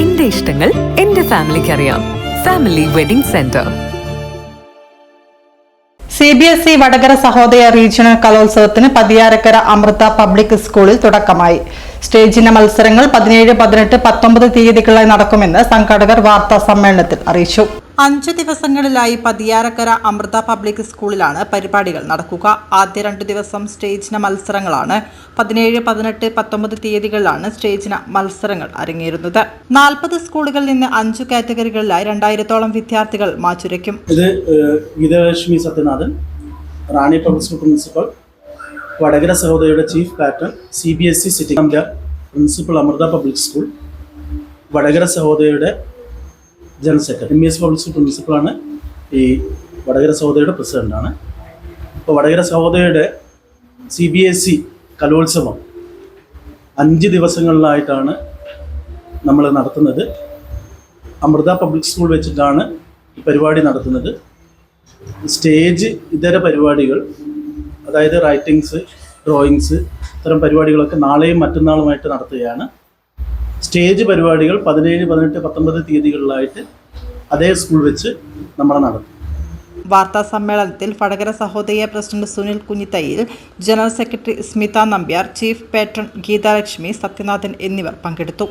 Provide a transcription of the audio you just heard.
എന്റെ ഇഷ്ടങ്ങൾ എന്റെ ഫാമിലിക്ക് അറിയാം family wedding centre C B S E Vadakara Sahodaya regional കലോത്സവത്തിന് പതിയാരക്കര അമൃത പബ്ലിക് സ്കൂളിൽ തുടക്കമായി. സ്റ്റേജിന്റെ മത്സരങ്ങൾ പതിനേഴ് പതിനെട്ട് പത്തൊമ്പത് തീയതികളായി നടക്കുമെന്ന് സംഘാടകർ വാർത്താ സമ്മേളനത്തിൽ അറിയിച്ചു. അഞ്ചു ദിവസങ്ങളിലായി പതിയാരക്കര അമൃത പബ്ലിക് സ്കൂളിലാണ് പരിപാടികൾ നടക്കുക. ആദ്യ രണ്ടു ദിവസം സ്റ്റേജിന മത്സരങ്ങളാണ്. പതിനേഴ് പതിനെട്ട് പത്തൊമ്പത് തീയതികളിലാണ് സ്റ്റേജിന മത്സരങ്ങൾ അരങ്ങേറുന്നത്. നാൽപ്പത് സ്കൂളുകളിൽ നിന്ന് അഞ്ചു കാറ്റഗറികളിലായി രണ്ടായിരത്തോളം വിദ്യാർത്ഥികൾ മാറ്റുരയ്ക്കും. ഇത് Geethalakshmi Sathyanathan Rani public school principal Vadakara സഹോദരിയുടെ chief patron C B S E city principal Amrita public school Vadakara സഹോദരിയുടെ general secretary. M S public school പ്രിൻസിപ്പളാണ് ഈ വടകര സഹോദരിയുടെ പ്രസിഡന്റാണ് അപ്പോൾ വടകര സഹോദരിയുടെ സി ബി എസ് ഇ കലോത്സവം അഞ്ച് ദിവസങ്ങളിലായിട്ടാണ് നമ്മൾ നടത്തുന്നത്. അമൃത പബ്ലിക് സ്കൂൾ വെച്ചിട്ടാണ് ഈ പരിപാടി നടത്തുന്നത്. സ്റ്റേജ് ഇതര പരിപാടികൾ അതായത് റൈറ്റിങ്സ് ഡ്രോയിങ്സ് ഇത്തരം പരിപാടികളൊക്കെ നാളെയും മറ്റന്നാളുമായിട്ട് നടത്തുകയാണ്. സ്റ്റേജ് പരിപാടികൾ പതിനേഴ് പതിനെട്ട് പത്തൊമ്പത് തീയതികളിലായിട്ട് അതേ സ്കൂൾ വെച്ച് നമ്മൾ നടത്തും. വാർത്താ സമ്മേളനത്തിൽ Vadakara Sahodaya president Sunil Kunjithayyil general secretary Smitha Nambiar chief patron Geethalakshmi Sathyanathan എന്നിവർ പങ്കെടുത്തു.